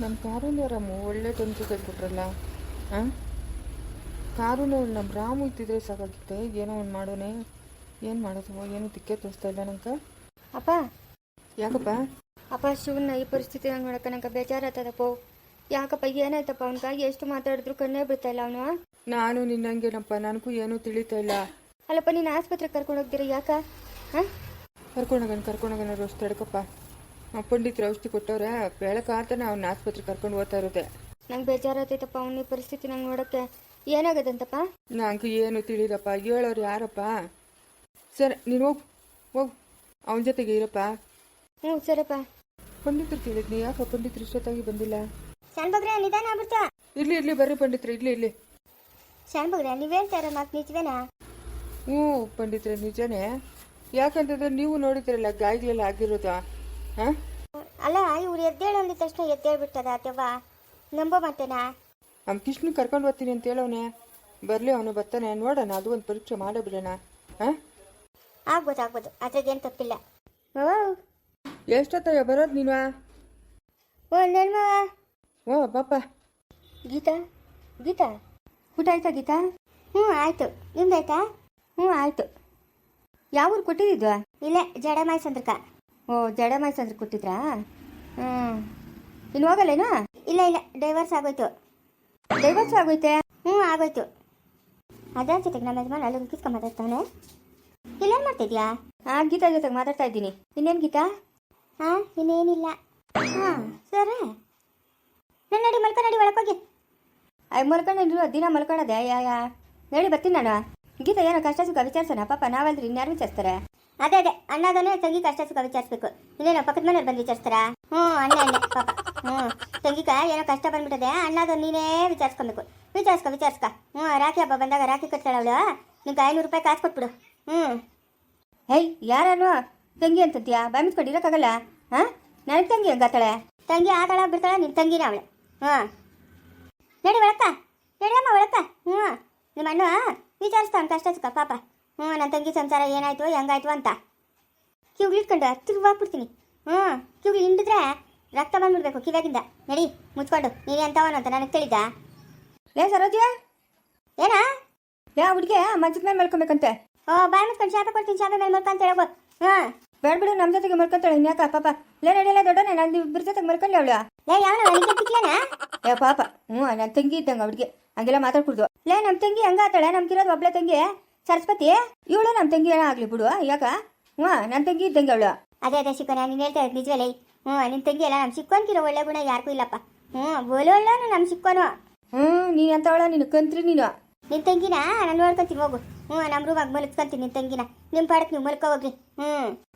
ನಮ್ಮ ಕಾರುಣ್ಯರಮ್ಮ ಒಳ್ಳೆ ತೊಂದರೆ ಕೊಟ್ರಲ್ಲ ಹಾಂ ಕಾರಲ್ಲಿ ನಮ್ಮ ರಾಮು ಇದ್ದಿದ್ರೆ ಸಾಕಾಗಿತ್ತೆ ಏನೋ ಒಂದು ಮಾಡೋನೆ. ಏನು ಮಾಡೋದು ಏನು ತಿಕ್ಕೆ ತೋರಿಸ್ತಾ ಇಲ್ಲ ನಂಗೆ. ಅಪ್ಪ. ಯಾಕಪ್ಪ? ಅಪ್ಪ ಶಿವನ ಈ ಪರಿಸ್ಥಿತಿ ನಂಗೆ ನೋಡಕ್ಕೆ ನಂಗೆ ಬೇಜಾರಾಗ್ತದಪ್ಪ. ಯಾಕಪ್ಪ ಏನಾಯ್ತಪ್ಪ? ಅವನಿಗಾಗಿ ಎಷ್ಟು ಮಾತಾಡಿದ್ರು ಕಣ್ಣೇ ಬಿಡ್ತಾ ಇಲ್ಲ ಅವನು. ನಾನು ನಿನ್ನಂಗೇನಪ್ಪ ನನಗೂ ಏನೂ ತಿಳಿತಾ ಇಲ್ಲ. ಅಲ್ಲಪ್ಪ ನೀನು ಆಸ್ಪತ್ರೆಗೆ ಕರ್ಕೊಂಡು ಹೋಗ್ತೀರಾ ಯಾಕ? ಹಾಂ ಕರ್ಕೊಂಡೋಗನ್ ಕರ್ಕೊಂಡೋಗನ ಅಷ್ಟು ತಡ್ಕಪ್ಪ. ಪಂಡಿತರು ಔಷಧಿ ಕೊಟ್ಟವ್ರೆ ಬೆಳಕಾತನ ಅವ್ನ ಆಸ್ಪತ್ರೆ ಕರ್ಕೊಂಡು ಹೋಗ್ತಾ ಇರುತ್ತೆ ನಂಗೆ ಬೇಜಾರಾಗ್ತೈತಪ್ಪ ಅವನ ಪರಿಸ್ಥಿತಿ ನಂಗೆ ನೋಡಕ್ಕೆ. ಏನಾಗದಂತಪ್ಪ? ನಂಗೆ ಏನು ತಿಳಿದಪ್ಪ ಹೇಳೋರು ಯಾರಪ್ಪ? ಸರಿ ನೀನು ಹೋಗ್ ಹೋಗ್ ಅವನ ಜೊತೆಗೆ ಇರಪ್ಪ. ಹ್ಞೂ ಸರಪ್ಪ. ಪಂಡಿತರು ಕೇಳಿದ್ನಿ ಯಾಕೆ ಪಂಡಿತರು ಇಷ್ಟೊತ್ತಾಗಿ ಬಂದಿಲ್ಲ? ಶಾನ್ ಬಗ್ರೆ ನಿಧಾನ ಆಗ್ಬಿಡ್ತಾ. ಇರ್ಲಿ ಇರ್ಲಿ ಬರ್ರಿ ಪಂಡಿತರು ಇರ್ಲಿ ಇರ್ಲಿ. ಸಣ್ಣ ಬಗ್ರೆ ನೀವು ಹೇಳ್ತಾ ಇರೋ ಮಾತು ನಿಜವೇನಾ? ಹ್ಞೂ ಪಂಡಿತರೆ ನಿಜನೇ. ಯಾಕಂತಂದ್ರೆ ನೀವು ನೋಡಿದ್ರಲ್ಲ ಗಾಯಗಳೆಲ್ಲ ಆಗಿರೋದು. ಹಾಂ? ಅಲ್ಲ ಇವ್ರು ಎದ್ದೇಳು ಅಂದಿದ ತಕ್ಷಣ ಎದ್ದೇಳ್ಬಿಟ್ಟದ ಅತ್ಯವ್ವ ನಂಬೋ ಮಾತೇನಾ? ನಮ್ಮ ಕೃಷ್ಣ ಕರ್ಕೊಂಡು ಬರ್ತೀನಿ ಅಂತ ಹೇಳೋನೆ. ಬರಲಿ ಅವನು ಬರ್ತಾನೆ. ನೋಡೋಣ ಅದು ಒಂದು ಪರೀಕ್ಷೆ ಮಾಡೇ ಬಿಡೋಣ. ಹಾಂ? ಆಗ್ಬೋದು ಆಗ್ಬೋದು. ಅದ್ರದ್ದೇನು ತಪ್ಪಿಲ್ಲ. ಓ. ಎಷ್ಟೊತ್ತಯ್ಯ ಬರೋದು ನೀನು? ಓ ನನ್ನ ಮಗ. ಓ ಪಾಪ. ಗೀತಾ ಗೀತಾ. ಊಟ ಆಯ್ತಾ ಗೀತಾ? ಹ್ಞೂ ಆಯ್ತು. ನಿಮ್ದಾಯ್ತಾ? ಹ್ಞೂ ಆಯ್ತು. ಯಾವ ಊರು ಕೊಟ್ಟಿದ್ದು ಇಲ್ಲೇ ಜಡಮಾಯಿ ಸಂದ್ರಕ. ಓ, ಜಡ ಸಂದ್ರ ಕೊಟ್ಟಿದ್ರಾ? ಹ್ಞೂ ಇನ್ನು ಹೋಗಲ್ಲೇನು? ಇಲ್ಲ ಇಲ್ಲ ಡೈವರ್ಸ್ ಆಗೋಯ್ತು. ಡೈವರ್ಸ್ ಆಗೋಯ್ತೆ? ಹ್ಞೂ ಆಗೋಯ್ತು. ಅದ್ರ ಜೊತೆಗೆ ನಮ್ಮ ಯಜಮಾನ ಅಲ್ಲಿ ಕಿಸ್ಕೊಂಡು ಮಾತಾಡ್ತಾನೆ ಇಲ್ಲೇನು ಮಾಡ್ತಿದ್ಯಾ? ಹಾಂ ಗೀತಾ ಜೊತೆಗೆ ಮಾತಾಡ್ತಾ ಇದ್ದೀನಿ. ಇನ್ನೇನು ಗೀತಾ? ಹಾಂ ಇನ್ನೇನಿಲ್ಲ. ಹಾಂ, ಸರಿ. ನನ್ನ ನಡಿ ಮಲ್ಕ, ನಡಿ ಒಳಕೋಗಿ ಅಯ್ಯ ಮಲ್ಕೊಂಡು ದಿನ ಮಲ್ಕೊಳ್ಳೋದೆ ಯಾ ನಡಿ, ಬರ್ತೀನಿ ನಾನು. ಗೀತಾ ಏನೋ ಕಷ್ಟ ಸುಖ ವಿಚಾರಿಸೋಣ ಪಾಪ ನಾವಲ್ರಿ, ಇನ್ಯಾರು ವಿಚಾರಿಸ್ತಾರೆ? ಅದೇ ಅದೇ. ಅಣ್ಣದನೇ ತಂಗಿ ಕಷ್ಟ ಸುಖ ವಿಚಾರಿಸ್ಬೇಕು. ಇನ್ನೇನೋ ಪಕ್ಕದ ಮನೆಯವ್ರು ಬಂದು ವಿಚಾರಿಸ್ತಾರಾ? ಹ್ಞೂ ಅಣ್ಣ ಅಣ್ಣ ಪಾಪ. ಹ್ಞೂ. ತಂಗಿಕ ಏನೋ ಕಷ್ಟ ಬಂದ್ಬಿಟ್ಟದೆ ಅಣ್ಣದು ನೀನೇ ವಿಚಾರಿಸ್ಕೊಬೇಕು. ವಿಚಾರಿಸ್ಕೊ ವಿಚಾರಿಸ್ಕ. ಹ್ಞೂ ರಾಖಿ ಹಬ್ಬ ಬಂದಾಗ ರಾಖಿ ಕಟ್ತಾಳವಳು. ನಿಂಗೆ ಐನೂರು ರೂಪಾಯಿ ಕಾಸು ಕೊಟ್ಬಿಡು. ಹ್ಞೂ. ಹೇಯ್ ಯಾರನು ತಂಗಿ ಅಂತಂತೀಯಾ ಇರೋಕ್ಕಾಗಲ್ಲ? ಹಾಂ? ನನಗೆ ತಂಗಿ ಹಂಗಾತಾಳೆ ತಂಗಿ ಆತಾಳ ಬಿಡ್ತಾಳ ನಿನ್ನ ತಂಗಿನ ಅವಳೆ. ಹಾಂ ನಡಿ ಒಳಕ್ಕ. ನಡಿಯಮ್ಮ ಒಳಕ್ಕ. ಹ್ಞೂ. ನಿಮ್ಮ ಅಣ್ಣ ವಿಚಾರಿಸ್ತಾವನು ಕಷ್ಟ ಸುಖ ಪಾಪ. ಹ್ಞೂ ನನ್ನ ತಂಗಿ ಸಂಸಾರ ಏನಾಯ್ತು ಹೆಂಗಾಯ್ತು ಅಂತ. ಕಿವಿಗೆ ಇಟ್ಕೊಂಡು ತಿರುಗಾಕ್ಬಿಡ್ತೀನಿ. ಹ್ಞೂ ಕಿವಿಗೆ ಹಿಂಡಿದ್ರೆ ರಕ್ತ ಬಂದ್ಬಿಡ್ಬೇಕು ಕಿವ್ಯಾಗಿಂದ. ನಡಿ ಮುಚ್ಕೊಂಡು ನೀನು ಎಂತವನು ಅಂತ ನನಗೆ ತಿಳಿದ ಲೇ ಸರೋಜಿ ಏನಾ? ಯಾವ ಹುಡುಗಿ ಮಂಚದ ಮೇಲೆ ಮಲ್ಕೊಬೇಕಂತೆ. ಓ ಬಾಯ್ ಮುಚ್ಕೊಂಡು ಶಾಪ ಕೊಡ್ತೀನಿ ಶಾಪ ಮೇಲೆ ಮಲ್ಕೊಂತ ಹೇಳೋ. ಹಾಂ ಬೇಡ ಬಿಡು ನಮ್ಮ ಜೊತೆಗೆ ಮಲ್ಕೊಂತಾಳೆ ಇನ್ಯಾಕ ಪಾಪ. ಲೇ ನಡಿಯಲ್ಲ ದೊಡ್ಡನೆ ನಾನು ಇಬ್ಬರ ಜೊತೆಗೆ ಮಲ್ಕೊಂಡೆ ಅವಳು. ಲೇ ಯಾವ ಏ ಪಾಪ. ಹ್ಞೂ ನನ್ನ ತಂಗಿ ಇದ್ದಂಗೆ ಅವ್ಳಿಗೆ ಹಂಗೆಲ್ಲ ಮಾತಾಡ್ಕೊಡ್ದು. ಲೇ ನಮ್ಮ ತಂಗಿ ಹಂಗಾತಾಳೆ ನಮ್ಗಿರೋದು ಒಬ್ಳೆ ತಂಗಿ. ಸರಸ್ವತಿ ಇವಳು ನಮ್ಮ ತಂಗಿ ಆಗ್ಲಿ ಬಿಡು ಯಾಕ? ಹ್ಞೂ ನನ್ನ ತಂಗಿ ಇದ್ದಂಗೆ ಅವಳು. ಅದೇ ಅದೇ ಶಿಕ್ಕ ನೀನು ಹೇಳ್ತಾ ಇರೋದು ನಿಜವೇ ಹ್ಞೂ ನಿನ್ನ ತಂಗಿ ಅಲ್ಲ ನಮ್ಮ ಸಿಕ್ಕೊಂತಿರೋ ಒಳ್ಳೆ ಗುಣ ಯಾರಿಗೂ ಇಲ್ಲಪ್ಪ. ಹ್ಞೂ ಒಳ್ಳೆ ನಮ್ಮ ಸಿಕ್ಕೋನು ಹ್ಞೂ ನೀನು ಅಂತವಳ ನೀನು ಕಂತ್ರಿ ನೀನು. ನಿನ್ನ ತಂಗಿನ ನಾನು ನೋಡ್ಕೊಂತೀನಿ ಹೋಗು. ಹ್ಞೂ ನಮ್ಮ ರೂಮಾಗ ಮಲಗ್ಸ್ಕೊಂತೀನಿ ನಿನ್ನ ತಂಗಿನ. ನಿಮ್ಮ ಪಾಡಕ್ಕೆ ನೀವು ಮಲ್ಕೋ ಹೋಗ್ರಿ. ಹ್ಞೂ.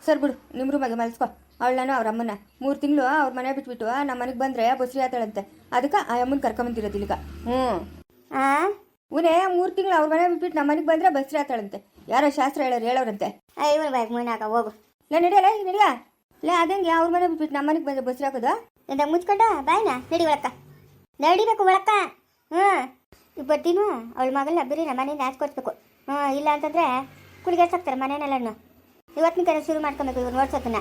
ಸರ್ ಬಿಡು ನಿಮ್ಮ ರೂಮಾಗೆ ಮಲ್ಸ್ಕೋ. ಅವಳನ್ನು ಅವ್ರ ಅಮ್ಮನ ಮೂರು ತಿಂಗಳು ಅವ್ರ ಮನೆ ಬಿಟ್ಬಿಟ್ಟು ನಮ್ಮ ಮನೆಗೆ ಬಂದರೆ ಬಸ್ರಿ ಆತಾಳಂತೆ. ಅದಕ್ಕೆ ಆ ಅಮ್ಮನ ಕರ್ಕೊಂಬಂದಿರೋದು ಇಲ್ಲಿಗ. ಹ್ಞೂ. ಉನೇ ಮೂರು ತಿಂಗಳು ಅವ್ರ ಮನೆ ಬಿಟ್ಬಿಟ್ಟು ನಮ್ಮ ಮನೆಗೆ ಬಂದ್ರೆ ಬಸ್ರಿ ಆತಾಳಂತೆ. ಯಾರೋ ಶಾಸ್ತ್ರ ಹೇಳೋರು ಹೇಳೋರಂತೆ. ಇವನು ಬಾಯ್ ಮೂನಾಕ ಹೋಗು. ನಾನು ನಡಿಯಲ್ಲ ಈಗ ನಡಿಯ? ಲೇ ಅದಂಗೆ ಅವ್ರ ಮನೆ ಬಿಟ್ಬಿಟ್ಟು ನಮ್ಮ ಮನೆಗೆ ಬಂದ್ರೆ ಬಸ್ರಿ ಹಾಕೋದು? ಎಂದ ಮುಚ್ಕೊಂಡ ಬಾಯ್ನ? ನಡಿ ಒಳಕ್ಕ. ನಡಿಬೇಕು ಒಳಕ್ಕ. ಹ್ಞೂ. ಬರ್ತೀನು ಅವಳ ಮಗಳನ್ನ ಬರೀ ನಮ್ಮ ಮನೆಯಿಂದ ಹಾಸ್ಕೊಡ್ಬೇಕು ಹ್ಞೂ ಇಲ್ಲ ಅಂತಂದ್ರೆ ಕುಡಿಗೆರ್ಸಾಕ್ತಾರೆ ಮನೆಯನ್ನೆಲ್ಲನು ಇವತ್ತಿನ ಕಡೆ ಶುರು ಮಾಡ್ಕೊಬೇಕು ಇವ್ರು ನೋಡ್ಸೋದನ್ನ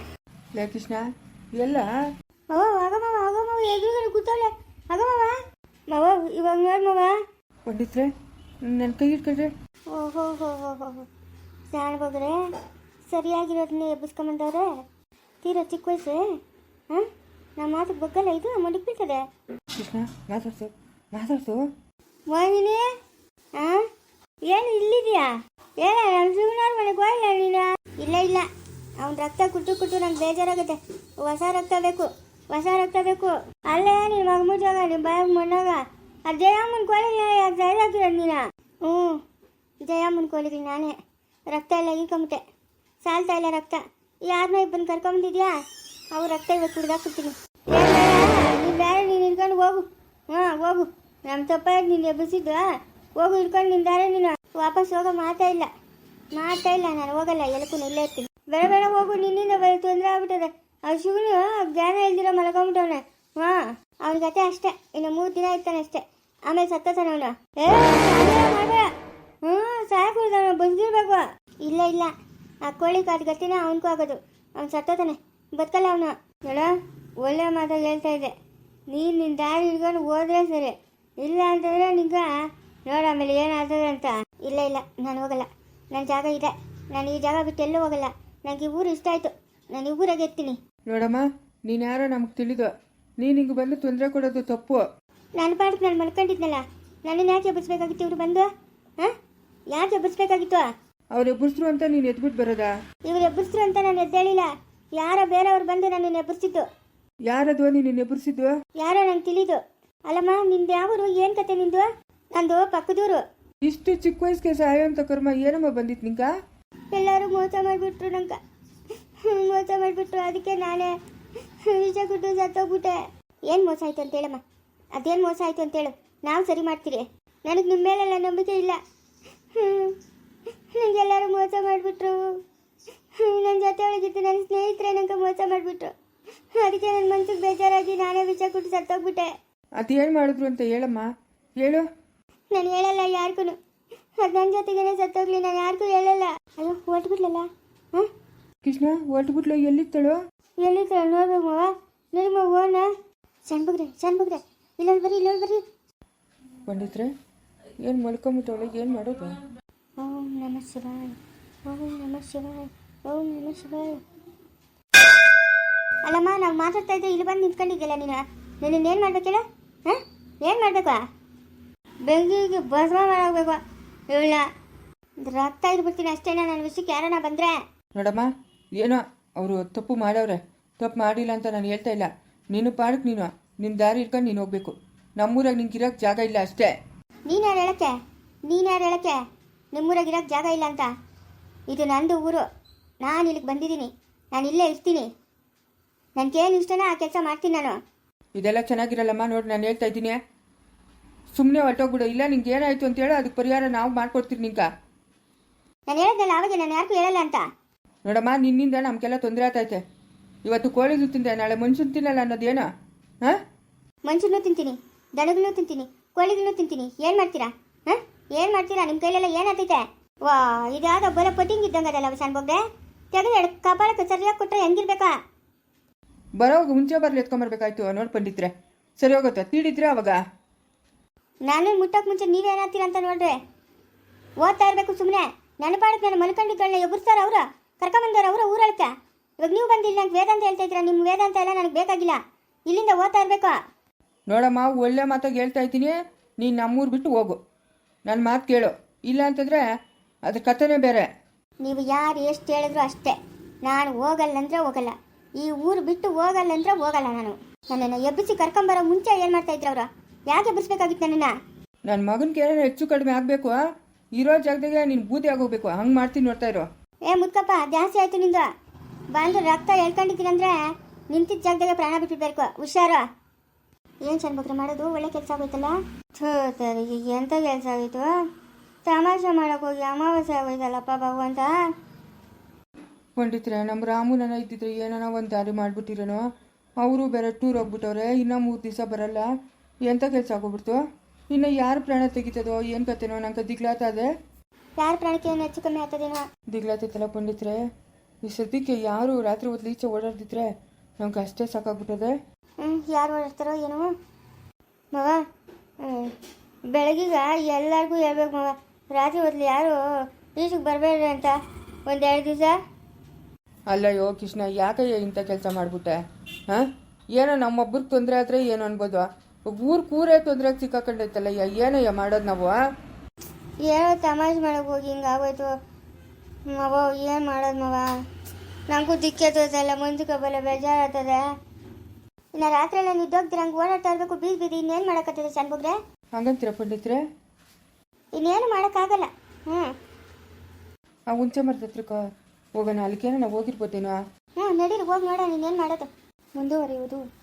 ಲೇ ಕೃಷ್ಣ ಎಲ್ಲ ಮವ ಆಗಮವ ಆಗಮವ ಎದುರುಗಡೆ ಕೂತವಳೆ. ಆಗಮವ. ಮವ ಇವಾಗ ನೋಡ್ ಮವ. ಪಂಡಿತ್ರೆ ನನ್ನ ಕೈ ಇಟ್ಕೊಂಡ್ರೆ ಓಹೋ ಹೋ ಹೋ ಹೋ ಹೋ. ಜಾಣ ಬಗ್ರೆ ಸರಿಯಾಗಿರೋದನ್ನ ಎಬ್ಬಿಸ್ಕೊಂಬಂದವ್ರೆ ತೀರಾ ಚಿಕ್ಕ ವಯಸ್ಸು? ಹಾಂ? ನಮ್ಮ ಮಾತು ಬಗ್ಗಲ್ಲ ಇದು ಮಡಿಕ್ ಬೀಳ್ತದೆ. ಕೃಷ್ಣ ಮಾತಾಡ್ಸು ಮಾತಾಡ್ಸು. ಮೋಹಿನಿ ಹಾಂ? ಏನು ಇಲ್ಲಿದ್ಯಾ? ಏನ ನಮ್ಮ ಶಿವನಾರ್ ಮನೆಗೆ ಹೋಗಿಲ್ಲ ನೀನು? ಇಲ್ಲ ಇಲ್ಲ. ಅವ್ನ ರಕ್ತ ಕುಟ್ಟು ಕುಟ್ಟು ನಂಗೆ ಬೇಜಾರಾಗುತ್ತೆ. ಹೊಸ ರಕ್ತ ಬೇಕು ಹೊಸ ರಕ್ತ ಬೇಕು. ಅಲ್ಲೇ ನಿನ್ನ ಮಗ ಮುಜಾಗ ನಿಮ್ಮ ಬಾಯಾಗ ಮಣ್ಣಾಗ. ಆ ಜಯಮ್ಮನ ಯಾಕೆ ಜೈಲಾಕಿರೋದು ನೀನು ಹ್ಞೂ. ಜಯಮ್ಮನ ಕೋಲಿಗೆ ನಾನೇ. ರಕ್ತ ಎಲ್ಲ ಈಕೊಂಬಿಟ್ಟೆ ಸಾಲ್ತಾ ಇಲ್ಲ ರಕ್ತ. ಯಾರನ್ನ ಇಬ್ಬನ ಕರ್ಕೊಂಬಂದಿದ್ಯಾ ಅವ್ರ ರಕ್ತ ಇವತ್ತು ಕುಡ್ದಾಕ್ಬಿಡ್ತೀನಿ ನೀನು ಬೇರೆ ನೀನು ಇಟ್ಕೊಂಡು ಹೋಗು. ಹಾಂ ಹೋಗು. ನಮ್ಮ ತಪ್ಪ ನೀನು ಎಬ್ಬಿಸಿದ್ದು ಹೋಗು ಇಟ್ಕೊಂಡು ನಿನ್ನ ನೀನು. ವಾಪಸ್ ಹೋಗೋ ಮಾತಾ ಇಲ್ಲ. ಮಾತಾ ಇಲ್ಲ, ನಾನು ಹೋಗಲ್ಲ ಎಲ್ಲಕ್ಕೂ ಇಲ್ಲೇ ಇರ್ತೀನಿ. ಬೇಡ ಬೇಡ, ಹೋಗು. ನಿನ್ನಿಂದ ತೊಂದರೆ ಆಗ್ಬಿಟ್ಟದೆ. ಆ ಶಿವನು ಜ್ಞಾನ ಇಲ್ದಿರೋ ಮಲ್ಕೊಂಬಿಟ್ಟವನೆ ಹಾಂ ಅವನ ಕತೆ ಅಷ್ಟೇ. ಇನ್ನು ಮೂರು ದಿನ ಇರ್ತಾನೆ ಅಷ್ಟೇ. ಆಮೇಲೆ ಸತ್ತತಾನೆ ಅವನು. ಏ ಹ್ಞೂ ಸಾಕು ಬಸ್ಗಿರ್ಬೇಕು ಇಲ್ಲ ಇಲ್ಲ. ಆ ಕೋಳಿ ಕಾದ ಗತಿನ ಅವನಿಗೂ ಆಗೋದು. ಅವ್ನು ಸತ್ತೋತಾನೆ ಬದುಕಲ್ಲ ಅವನು. ನೋಡ, ಒಳ್ಳೆ ಮಾತಾಗಿ ಹೇಳ್ತಾ ಇದ್ದೆ. ನೀನು ನಿನ್ನ ದಾರಿ ಹಿಡ್ಕೊಂಡು ಹೋದ್ರೆ ಸರಿ. ಇಲ್ಲ ಅಂತಂದ್ರೆ ನಿಂಗ, ನೋಡ ಆಮೇಲೆ ಏನಾಗ್ತದೆ ಅಂತ. ಇಲ್ಲ ಇಲ್ಲ. ನಾನು ಹೋಗಲ್ಲ. ನನ್ನ ಜಾಗ ಇದೆ. ನಾನು ಈ ಜಾಗ ಬಿಟ್ಟು ಎಲ್ಲೂ ಹೋಗಲ್ಲ. ನನಗೆ ಈ ಊರು ಇಷ್ಟ ಆಯಿತು. ನಾನು ಈ ಊರಾಗೆ ಇರ್ತೀನಿ. ನೋಡಮ್ಮ, ನೀನು ಯಾರೋ ನಮಗೆ ತಿಳಿದು. ನೀನು ಹಿಂಗೆ ಬಂದು ತೊಂದರೆ ಕೊಡೋದು ತಪ್ಪು. ನಾನು ಪಾಡಕ್ಕೆ ನಾನು ಮಲ್ಕೊಂಡಿದ್ನಲ್ಲ ನನ್ನನ್ನು ಯಾಕೆ ಎಬ್ಬಿಸ್ಬೇಕಾಗಿತ್ತು ಇವ್ರು ಬಂದು? ಹಾಂ? ಯಾಕೆ ಎಬ್ಬಿಸ್ಬೇಕಾಗಿತ್ತು? ಅವ್ರು ಎಬ್ಬರಿಸ್ರು ಅಂತ ನೀನು ಎದ್ಬಿಟ್ಟು ಬರೋದಾ? ಇವ್ರು ಎಬ್ಬರಿಸ್ರು ಅಂತ ನಾನು ಎದ್ದೇಳಿಲ್ಲ ಯಾರೋ ಬೇರೆಯವ್ರು ಬಂದು ನನ್ನನ್ನು ಎಬ್ಬರಿಸಿದ್ದು ಯಾರದು ನೀನು ಎಬ್ಬರಿಸಿದ್ದು ಯಾರೋ ನಂಗೆ ತಿಳಿದು. ಅಲ್ಲಮ್ಮ ನಿಂದು ಯಾವೂರು ಏನು ಕತೆ ನಿಂದು? ನಂದು ಪಕ್ಕದೂರು. ಇಷ್ಟು ಚಿಕ್ಕ ವಯಸ್ಸಿಗೆ ಸಹಾಯ ಅಂತ ಕರ್ಮ ಏನಮ್ಮ ಬಂದಿತ್ತು ನಿಂಗ? ಎಲ್ಲರೂ ಮೋಸ ಮಾಡಿಬಿಟ್ರು ನಂಗೆ. ಮೋಸ ಮಾಡಿಬಿಟ್ರು ಅದಕ್ಕೆ ನಾನೇ ವಿಷ ಗುಡ್ಡು ಸತ್ತೋಗ್ಬಿಟ್ಟೆ ಏನು ಮೋಸ ಆಯ್ತು ಅಂತ ಹೇಳಮ್ಮ. ಅದೇನ್ ಮೋಸ ಆಯ್ತು ಅಂತ ಹೇಳು. ನಾವು ಸರಿ ಮಾಡ್ತೀರಿ. ನನಗೆ ನಿಮ್ಮ ಮೇಲೆಲ್ಲ ನಂಬಿಕೆ ಇಲ್ಲ. ನನಗೆಲ್ಲರೂ ಮೋಸ ಮಾಡಿಬಿಟ್ರು. ನನ್ನ ಜೊತೆ ಒಳಗಿದ್ದು ನನ್ನ ಸ್ನೇಹಿತರೆ ನಂಗೆ ಮೋಸ ಮಾಡಿಬಿಟ್ರು. ಅದಕ್ಕೆ ನನ್ನ ಮನ್ಸಿಗೆ ಬೇಜಾರಾಗಿ ನಾನೇ ವಿಷ ಕೊಟ್ಟು ಸತ್ತೋಗ್ಬಿಟ್ಟೆ. ಅದೇನು ಮಾಡಿದ್ರು ಅಂತ ಹೇಳಮ್ಮ. ಹೇಳು. ನಾನು ಹೇಳಲ್ಲ ಯಾರಿಗೂ ಅದು ನನ್ನ ಜೊತೆಗೇನೆ ಸತ್ತೋಗ್ಲಿ ನಾನು ಯಾರಿಗೂ ಹೇಳಲ್ಲ. ಅಯ್ಯೋ ಹೊಟ್ಬಿಡ್ಲಲ್ಲ ಹಾಂ ಕೃಷ್ಣ ಹೊರಟ್ಬಿಟ್ಲು? ಎಲ್ಲಿತ್ತಳು ಎಲ್ಲಿ ನೋಡ್ಬೇಕು ಮಾವ. ನಿಮ್ಮ ಓನ ಸಣ್ಣ ಬಗ್ರೆ ಸಣ್ಣ ಬಗ್ರೆ. ಇಲ್ಲೊಂದು ಬರ್ರಿ ಇಲ್ಲೊಂದು ಬರ್ರಿ. ಪಂಡಿತ್ರೆ ಏನು ಮಲ್ಕೊಂಬಿಟ್ಟವಳೆ? ಏನು ಮಾಡೋದು? ಓಂ ನಮ ಶಿವಾಯ ಓಂ ನಮ ಶಿವಾಯ ಓಂ ನಮ ಶಿವಾಯ. ಅಲ್ಲಮ್ಮ ನಾವು ಮಾತಾಡ್ತಾ ಇದ್ದೆ ಇಲ್ಲಿ ಬಂದು ನಿಂತ್ಕೊಂಡಿದ್ದೆಲ್ಲ ನೀನು? ನೀನು ಏನು ಮಾಡ್ಬೇಕಿಲ್ಲ ಹಾಂ? ಏನು ಮಾಡ್ಬೇಕು? ಬೆಂಕಿಗೆ ಭಸ್ಮ ಮಾಡಬೇಕು. ಇವಳ ರಕ್ತ ಇದ್ಬಿಡ್ತೀನಿ ಅಷ್ಟೇನ ನನ್ನ ವಿಷಯಕ್ಕೆ ಯಾರನ್ನ ಬಂದ್ರೆ? ನೋಡಮ್ಮ ಏನೋ ಅವರು ತಪ್ಪು ಮಾಡವ್ರೆ. ತಪ್ಪು ಮಾಡಿಲ್ಲ ಅಂತ ನಾನು ಹೇಳ್ತಾ ಇಲ್ಲ. ನೀನು ಪಾಡಕ್ಕೆ ನೀನು ನಿನ್ನ ದಾರಿ ಇಟ್ಕೊಂಡು ನೀನು ಹೋಗ್ಬೇಕು. ನಮ್ಮೂರಾಗ ನಿಂಗೆ ಇರೋಕ್ಕೆ ಜಾಗ ಇಲ್ಲ ಅಷ್ಟೇ. ನೀನು ಯಾರು ಹೇಳಕ್ಕೆ? ನೀನು ಯಾರು ಹೇಳಕ್ಕೆ? ನಿಮ್ಮೂರಾಗ ಇರೋಕ್ಕೆ ಜಾಗ ಇಲ್ಲ ಅಂತ. ಇದು ನಂದು ಊರು. ನಾನು ಇಲ್ಲಿಗೆ ಬಂದಿದ್ದೀನಿ. ನಾನು ಇಲ್ಲೇ ಇರ್ತೀನಿ. ನನಗೇನು ಇಷ್ಟನೋ ಆ ಕೆಲಸ ಮಾಡ್ತೀನಿ ನಾನು. ಇದೆಲ್ಲ ಚೆನ್ನಾಗಿರಲ್ಲಮ್ಮ ನೋಡಿ ನಾನು ಹೇಳ್ತಾ ಇದ್ದೀನಿ. ಸುಮ್ಮನೆ ಹೊರಟೋಗ್ಬಿಡು. ಇಲ್ಲ ನಿಂಗೆ ಏನಾಯಿತು ಅಂತ ಹೇಳು. ಅದಕ್ಕೆ ಪರಿಹಾರ ನಾವು ಮಾಡ್ಕೊಡ್ತೀವಿ ನಿಂಗೆ. ನಾನು ಹೇಳಿದ್ನಲ್ಲ ಅವಾಗ ನಾನು ಯಾರಿಗೂ ಹೇಳಲ್ಲ ಅಂತ. ನೋಡಮ್ಮ ನಿನ್ನಿಂದ ನಮ್ಗೆಲ್ಲ ತೊಂದರೆ ಆತೈತೆ. ಇವತ್ತು ಕೋಳಿದು ತಿಂದೆ ನಾಳೆ ಮನುಷ್ಯನ್ ತಿನ್ನಲ್ಲ ಅನ್ನೋದೇನ? ಹಾಂ? ಮನುಷ್ಯನೂ ತಿಂತೀನಿ ದನಗಳನ್ನು ತಿಂತೀನಿ ಕೋಳಿಗೂ ತಿಂತೀನಿ. ಏನು ಮಾಡ್ತೀರಾ? ಹಾಂ? ಏನು ಮಾಡ್ತೀರಾ? ನಿಮ್ಮ ಕೈಲೆಲ್ಲ ಏನಾಗ್ತೈತೆ ವಾ ಇದ್ಯಾವುದೋ ಬರೋ ಪಟ್ಟಿಂಗ್ ಇದ್ದಂಗೆ ಅದಲ್ಲ ಸಣ್ಣ ಬೊಗ್ರೆ ತೆಗೆದು ಎಡ್ ಕಪಾಳಕ್ಕೆ ಸರಿಯಾಗಿ ಕೊಟ್ಟರೆ ಹೆಂಗಿರ್ಬೇಕಾ? ಬರೋವಾಗ ಮುಂಚೆ ಬರ್ಲಿ ಎತ್ಕೊಂಬರ್ಬೇಕಾಯ್ತು ನೋಡಿ ಪಂಡಿತ್ರೆ. ಸರಿ ಹೋಗುತ್ತೆ ತೀಡಿದ್ರೆ ಅವಾಗ. ನಾನು ಮುಟ್ಟಕ್ಕೆ ಮುಂಚೆ ನೀವೇನಾಗ್ತೀರ ಅಂತ ನೋಡ್ರಿ ಓದ್ತಾ ಇರಬೇಕು ಸುಮ್ಮನೆ ನನ್ನ ಪಾಡಕ್ಕೆ ನಾನು ಕಣ್ಣೆ ಎಬ್ಬರ್ಸ್ತಾರ ಅವರು? ಕರ್ಕೊಂಬಂದವ್ರು ಅವರ ಊರಳ್ಕ ಇವಾಗ ನೀವು ಬಂದಿಲ್ಲ ನಂಗೆ ವೇದಾಂತ ಹೇಳ್ತಾ ಇದ್ದೀರಾ ನಿಮ್ಮ ವೇದಾಂತ ಎಲ್ಲ ನನಗೆ ಬೇಕಾಗಿಲ್ಲ. ಇಲ್ಲಿಂದ ಓದ್ತಾ ಇರಬೇಕು. ನೋಡಮ್ಮ ಒಳ್ಳೆ ಮಾತಾಗಿ ಹೇಳ್ತಾ ಇದ್ದೀನಿ. ನೀನು ನಮ್ಮೂರು ಬಿಟ್ಟು ಹೋಗು. ನನ್ನ ಮಾತು ಕೇಳು. ಇಲ್ಲ ಅಂತಂದರೆ ಅದ್ರ ಕಥೆನೇ ಬೇರೆ. ನೀವು ಯಾರು ಎಷ್ಟು ಹೇಳಿದ್ರು ಅಷ್ಟೇ. ನಾನು ಹೋಗಲ್ಲ ಅಂದ್ರೆ ಹೋಗಲ್ಲ. ಈ ಊರು ಬಿಟ್ಟು ಹೋಗಲ್ಲ ಅಂದ್ರೆ ಹೋಗಲ್ಲ ನಾನು. ನನ್ನನ್ನು ಎಬ್ಬಿಸಿ ಕರ್ಕೊಂಬರೋ ಮುಂಚೆ ಏನು ಮಾಡ್ತಾ ಇದ್ರು ಅವರು? ಯಾಕೆ ಎಬ್ಬಿಸ್ಬೇಕಾಗಿತ್ತು ನನ್ನನ್ನು? ನನ್ನ ಮಗನ ಕೇಳಿದ್ರೆ ಹೆಚ್ಚು ಕಡಿಮೆ ಆಗಬೇಕು ಇರೋ ಜಾಗದಾಗೆ ನೀನು ಬೂದಿ ಆಗೋಗ್ಬೇಕು. ಹಂಗೆ ಮಾಡ್ತೀನಿ ನೋಡ್ತಾ ಇರೋ. ಏ, ಮುತ್ತಪ್ಪ, ಜಾಸ್ತಿ ಆಯ್ತು ನಿಂದು. ಬಂದು ರಕ್ತ ಹೇಳ್ಕೊಂಡಿದ್ದೀರಂದ್ರೆ ನಿಂತಿದ್ದ ಜಾಗದಾಗೆ ಪ್ರಾಣ ಬಿಟ್ಬಿಡ್ಬೇಕು. ಹುಷಾರು. ಏನು ಚಂದ್ಬಕ್ರೆ ಮಾಡೋದು? ಒಳ್ಳೆ ಕೆಲಸ ಆಗೋಯ್ತಲ್ಲ? ಥೂ ಸರಿ ಎಂಥ ಕೆಲಸ ಆಗೋಯ್ತು? ತಮಾಷೆ ಮಾಡೋಕೆ ಹೋಗಿ ಅಮಾವಾಸ್ಯೆ ಆಗೋಯ್ತಲ್ಲಪ್ಪ ಅಂತ? ಪಂಡಿತ್ರೆ ನಮ್ಮ ರಾಮುನ ಇದ್ದಿದ್ರೆ ಏನಾನ ಒಂದು ದಾರಿ ಮಾಡಿಬಿಟ್ಟಿರೋನು? ಅವರು ಬೇರೆ ಟೂರ್ ಹೋಗ್ಬಿಟ್ಟವ್ರೆ, ಇನ್ನೂ ಮೂರು ದಿವಸ ಬರಲ್ಲ. ಎಂಥ ಕೆಲಸ ಆಗೋಗ್ಬಿಡ್ತು? ಇನ್ನು ಯಾರು ಪ್ರಾಣ ತೆಗಿತದೋ, ಏನು ಕತೆನೋ, ನಂಗೆ ದಿಗ್ಲಾತದೆ ಯಾರ ಪ್ರಾಣಕ್ಕೆ ಏನು ಹೆಚ್ಚು ಕಮ್ಮಿ ಆಗ್ತದೇನೋ ದಿಗ್ಲಾತೈತಲ್ಲ ಪಂಡಿತ್ರೆ ಈ ಸದ್ಯಕ್ಕೆ ಯಾರು ರಾತ್ರಿ ಹೊತ್ತು ಈಚೆ ಓಡಾಡ್ತಿದ್ರೆ ನಮ್ಗೆ ಅಷ್ಟೇ ಸಾಕಾಗ್ಬಿಟ್ಟದೆ. ಹ್ಞೂ ಯಾರು ಓಡಾಡ್ತಾರೋ ಏನೋ? ಮಗ. ಬೆಳಗಿಗ ಎಲ್ಲರಿಗೂ ಹೇಳ್ಬೇಕು ಮಗ ರಾತ್ರಿ ಹೊತ್ಲಿ ಯಾರು ಈಚೆಗೆ ಬರಬೇಡ್ರಿ ಅಂತ ಒಂದೆರಡು ದಿವಸ? ಅಲ್ಲಯ್ಯೋ ಕೃಷ್ಣ ಯಾಕಯ್ಯ ಇಂಥ ಕೆಲಸ ಮಾಡಿಬಿಟ್ಟೆ? ಹಾಂ? ಏನೋ ನಮ್ಮೊಬ್ಬರಿಗೆ ತೊಂದರೆ ಆದರೆ ಏನು ಅನ್ಬೋದು. ಊರು ಕೂರೇ ತೊಂದರೆ ಸಿಕ್ಕಾಕೊಂಡೈತಲ್ಲಯ್ಯ ಏನಯ್ಯ ಮಾಡೋದು ನಾವು ಏನೋ ತಮಾಷೆ ಮಾಡಕ್ಕೆ ಹೋಗಿ ಹಿಂಗೆ ಆಗೋಯ್ತು. ಮವ ಏನು ಮಾಡೋದು ಮವ? ನನಗೂ ದಿಕ್ಕೆ ತೋರಿಸಲ್ಲ ಮುಂದಕ್ಕೆ ಬಲ್ಲ ಬೇಜಾರಾಗ್ತದೆ. ಇನ್ನು ರಾತ್ರಿ ಎಲ್ಲ ನಿದ್ದೋಗ್ತೀರ ಹಂಗೆ ಓಡಾಡ್ತಾ ಇರಬೇಕು ಬೀದಿ ಬೀದಿ ಇನ್ನೇನು ಮಾಡೋಕ್ಕತ್ತದೆ ಚಂದ್ಬಗ್ರೆ ಹಂಗಂತೀರ ಪಂಡಿತ್ರೆ? ಇನ್ನೇನು ಮಾಡೋಕ್ಕಾಗಲ್ಲ. ಹ್ಞೂ ಆ ಹುಂಚೆ ಮರದ ಹತ್ರಕ್ಕ ಹೋಗೋಣ ಅಲ್ಲಿಗೇನೋ ನಾವು ಹೋಗಿರ್ಬೋದೇನೋ? ಹ್ಞೂ ನಡೀರಿ ಹೋಗಿ ನೋಡೋಣ ಇನ್ನೇನು ಮಾಡೋದು. ಮುಂದುವರಿಯುವುದು.